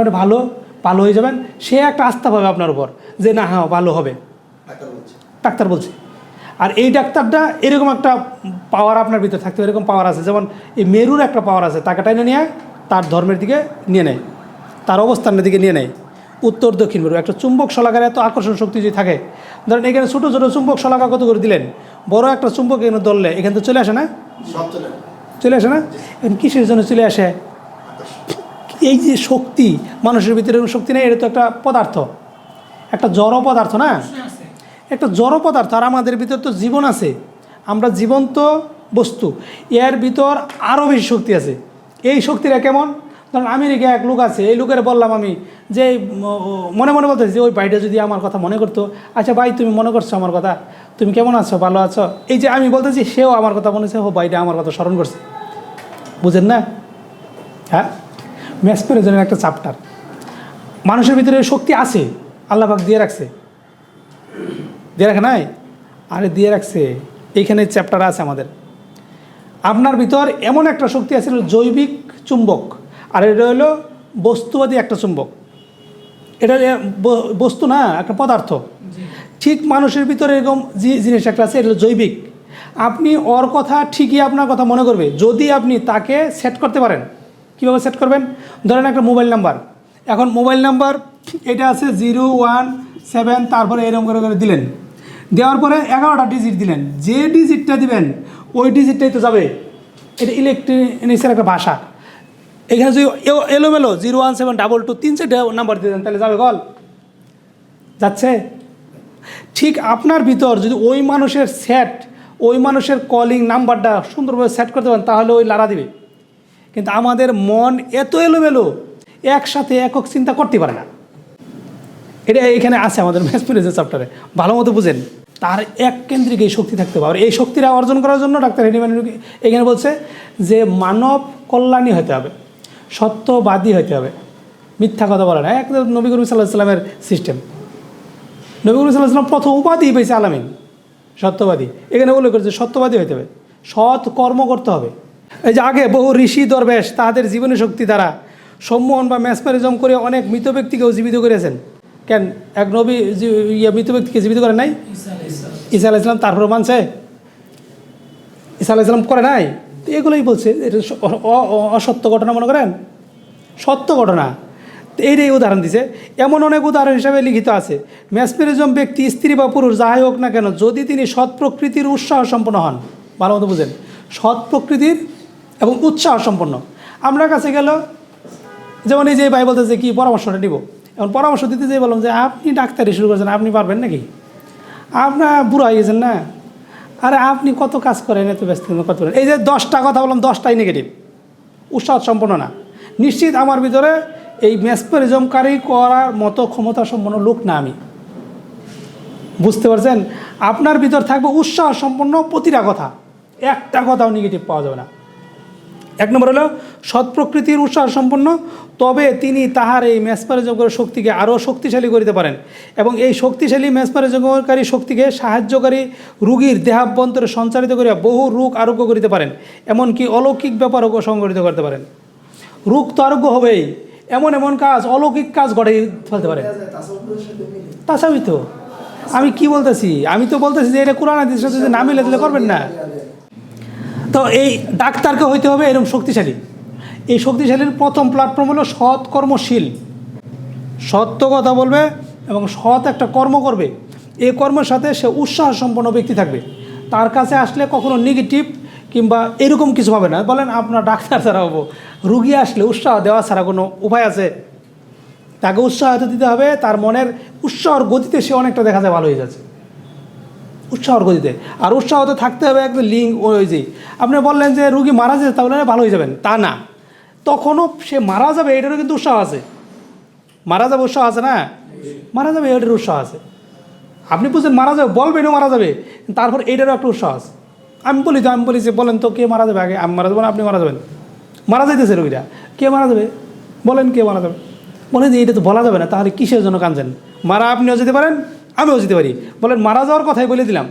মোটামুটি ভালো ভালো হয়ে যাবেন। সে একটা আস্থা পাবে আপনার উপর যে না হ্যাঁ ভালো হবে। ডাক্তার বলছে। আর এই ডাক্তারটা এরকম একটা পাওয়ার আপনার ভিতরে থাকতে এরকম পাওয়ার আছে। যেমন এই মেরুর একটা পাওয়ার আছে তাকে টাইনে নিয়ে তার ধর্মের দিকে নিয়ে নেয় তার অবস্থানের দিকে নিয়ে নেয়। উত্তর দক্ষিণ মেরু একটা চুম্বক শলাকার এত আকর্ষণ শক্তি যদি থাকে ধরেন এখানে ছোটো ছোটো চুম্বক শলাকা কত করে দিলেন? বড় একটা চুম্বক এখানে ধরলে এখান তো চলে আসে না? চলে চলে আসে না? এখন কিসের জন্য চলে আসে? এই যে শক্তি মানুষের ভিতরে এরকম শক্তি নেই এটা তো একটা পদার্থ। একটা জড় পদার্থ না? একটা জড় পদার্থ আর আমাদের ভিতর তো জীবন আছে। আমরা জীবন্ত বস্তু এর ভিতর আরও বেশি শক্তি আছে। এই শক্তিটা কেমন? ধরুন আমেরিকা এক লোক আছে এই লোকের বললাম আমি যে মনে মনে বলতেছি যে ওই ভাইটা যদি আমার কথা মনে করতো আচ্ছা ভাই তুমি মনে করছ আমার কথা? তুমি কেমন আছো? ভালো আছো? এই যে আমি বলতেছি সেও আমার কথা মনে হচ্ছে ও ভাইটা আমার কথা স্মরণ করছে। বুঝেন না? হ্যাঁ? ম্যাসপেরিজমের একটা চাপ্টার মানুষের ভিতরে শক্তি আছে আল্লাহবাক দিয়ে রাখছে। দিয়ে রাখে নাই? আরে দিয়ে রাখছে। এইখানে চ্যাপ্টার আছে আমাদের। আপনার ভিতর এমন একটা শক্তি আছে জৈবিক চুম্বক। আর এটা হলো বস্তুবাদী একটা চুম্বক। এটা বস্তু না একটা পদার্থ। ঠিক মানুষের ভিতরে এরকম যে জিনিস একটা আছে এটা হলো জৈবিক। আপনি ওর কথা ঠিকই আপনার কথা মনে করবে। যদি আপনি তাকে সেট করতে পারেন কীভাবে সেট করবেন? ধরেন একটা মোবাইল নাম্বার এখন মোবাইল নাম্বার এটা আছে জিরো ওয়ান সেভেন, তারপরে এরকম করে করে দিলেন। দেওয়ার পরে এগারোটা ডিজিট দিলেন। যে ডিজিটটা দিবেন, ওই ডিজিটটাই তো যাবে। এটা ইলেকট্রনিক্সের একটা ভাষা। এখানে যদি এলোমেলো zero one seven double two তিন চারটে নাম্বার দিয়ে দেন, তাহলে যাবে কল যাচ্ছে? ঠিক আপনার ভিতর যদি ওই মানুষের সেট ওই মানুষের কলিং নাম্বারটা সুন্দরভাবে সেট করতে পারেন, তাহলে ওই লাড়া দিবে। কিন্তু আমাদের মন এত এলোমেলো, একসাথে একক চিন্তা করতে পারে না। এটা এখানে আছে আমাদের ম্যাসপিরেজের চ্যাপ্টারে ভালো মতো বুঝেন। তার এক কেন্দ্রিক এই শক্তি থাকতে পারে এই শক্তিটা অর্জন করার জন্য ডাক্তার হেডিম্যান এখানে বলছে যে মানব কল্যাণী হতে হবে, সত্যবাদী হতে হবে। মিথ্যা কথা বলে না, একদম নবী করিম সাল্লাহ সাল্লামের সিস্টেম নবী করিম সাল্লাহ সাল্লাম প্রথম উপাধি পেয়েছে আলামিন, সত্যবাদী। এখানে উল্লেখ করেছে সত্যবাদী হতে হবে, সৎ কর্ম করতে হবে। এই যে আগে বহু ঋষি দরবেশ তাদের জীবনী শক্তি দ্বারা সম্মোহন বা ম্যাসমারিজম করে অনেক মৃত ব্যক্তিকেও জীবিত করেছেন। কেন? এক নবী ইয়ে মৃত ব্যক্তিকে জীবিত করে নাই? ঈসা আলাহ ইসলাম তারপরে মানছে ঈসা আলাহ ইসলাম করে নাই? তো এগুলোই বলছে এটা অসত্য ঘটনা মনে করেন? সত্য ঘটনা। তো এইটাই উদাহরণ দিছে। এমন অনেক উদাহরণ হিসাবে লিখিত আছে। ম্যাসপেরিজম ব্যক্তি স্ত্রী বা পুরুষ যাই হোক না কেন যদি তিনি সৎ প্রকৃতির উৎসাহ সম্পন্ন হন ভালো মতো বুঝেন সৎ প্রকৃতির এবং উৎসাহ সম্পন্ন। আমরা কাছে গেল, যেমন এই যে ভাই বলতেছে কি, পরামর্শটা নিব। এখন পরামর্শ দিতে যেয়ে বললাম যে, আপনি ডাক্তারি শুরু করেছেন, আপনি পারবেন নাকি? আপনার বুড়ো হয়ে গেছেন না? আরে, আপনি কত কাজ করেন, এত ব্যস্ত কত করেন? এই যে দশটা কথা বললাম, দশটাই নেগেটিভ উৎসাহ সম্পন্ন না। নিশ্চিত আমার ভিতরে এই ম্যাসপারিজমকারী করার মতো ক্ষমতা সম্পন্ন লোক না আমি। বুঝতে পারছেন? আপনার ভিতর থাকবে উৎসাহ সম্পন্ন প্রতিটা কথা। একটা কথাও নেগেটিভ পাওয়া যাবে না। এক নম্বর হলো, সৎ প্রকৃতির উৎসাহ সম্পন্ন, তবে তিনি তাহার এই ম্যাসপারিজমকারী শক্তিকে আরও শক্তিশালী করিতে পারেন এবং এই শক্তিশালী ম্যাসপারিজমকারী শক্তিকে সাহায্যকারী রুগীর দেহাভ্যন্তরে সঞ্চারিত করিয়া বহু রোগ আরোগ্য করিতে পারেন, এমনকি অলৌকিক ব্যাপারও সংগঠিত করতে পারেন। রোগ তো আরোগ্য হবেই, এমন এমন কাজ, অলৌকিক কাজ ঘটে ফেলতে পারে তাছাড়াই তো, আমি কি বলতেছি? আমি তো বলতেছি যে এটা কোরআন হাদিসের সাথে তাহলে করবেন না। তো এই ডাক্তারকে হইতে হবে এরকম শক্তিশালী। এই শক্তিশালীর প্রথম প্ল্যাটফর্ম হলো সৎ কর্মশীল। সত্য কথা বলবে এবং সৎ একটা কর্ম করবে। এই কর্মের সাথে সে উৎসাহ সম্পন্ন ব্যক্তি থাকবে। তার কাছে আসলে কখনো নেগেটিভ কিংবা এরকম কিছু হবে না। বলেন, আপনার ডাক্তার ছাড়া হব। রুগী আসলে উৎসাহ দেওয়া ছাড়া কোনো উপায় আছে। তাকে উৎসাহ দিতে হবে। তার মনের উৎসাহর গতিতে সে অনেকটা দেখা যায় ভালো হয়ে যাচ্ছে। উৎসাহর গতিতে আর উৎসাহ তো থাকতে হবে একদম লিঙ্ক ওই যে, আপনি বললেন যে রুগী মারা যেতে তাহলে ভালো হয়ে যাবেন। তা না। তখনও সে মারা যাবে, এটারও কিন্তু উৎসাহ আছে। মারা যাবে উৎসাহ আছে না? মারা যাবে এটার উৎসাহ আছে। আপনি বুঝছেন মারা যাবে বলবেনও মারা যাবে, তারপর এইটারও একটা উৎসাহ আছে। আমি বলি তো আমি বলি যে, বলেন তো কে মারা যাবে আগে? আমি মারা যাব না, আপনি মারা যাবেন। মারা যাইতেছে রোগীরা। কে মারা যাবে? বলেন কে মারা যাবে। বলেন যে, এটা তো বলা যাবে না, তাহলে কিসের জন্য কাঁদছেন? মারা আপনিও যেতে পারেন আমিও যেতে পারি। বলেন মারা যাওয়ার কথাই বলে দিলাম।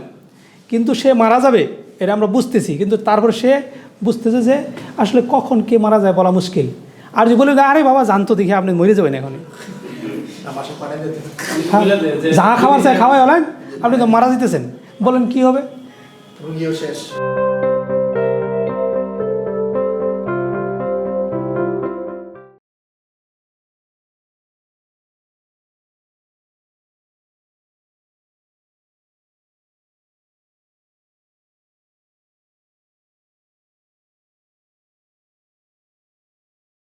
কিন্তু সে মারা যাবে এটা আমরা বুঝতেছি। কিন্তু তারপর সে বুঝতেছে যে আসলে কখন কে মারা যায় বলা মুশকিল। আর যদি বলে আরে বাবা জানতো দেখি আপনি মরে যাবেন এখন হ্যাঁ, যা খাবার চাই খাওয়াই বলেন। আপনি তো মারা যেতেছেন। বলেন কি হবে? শেষ।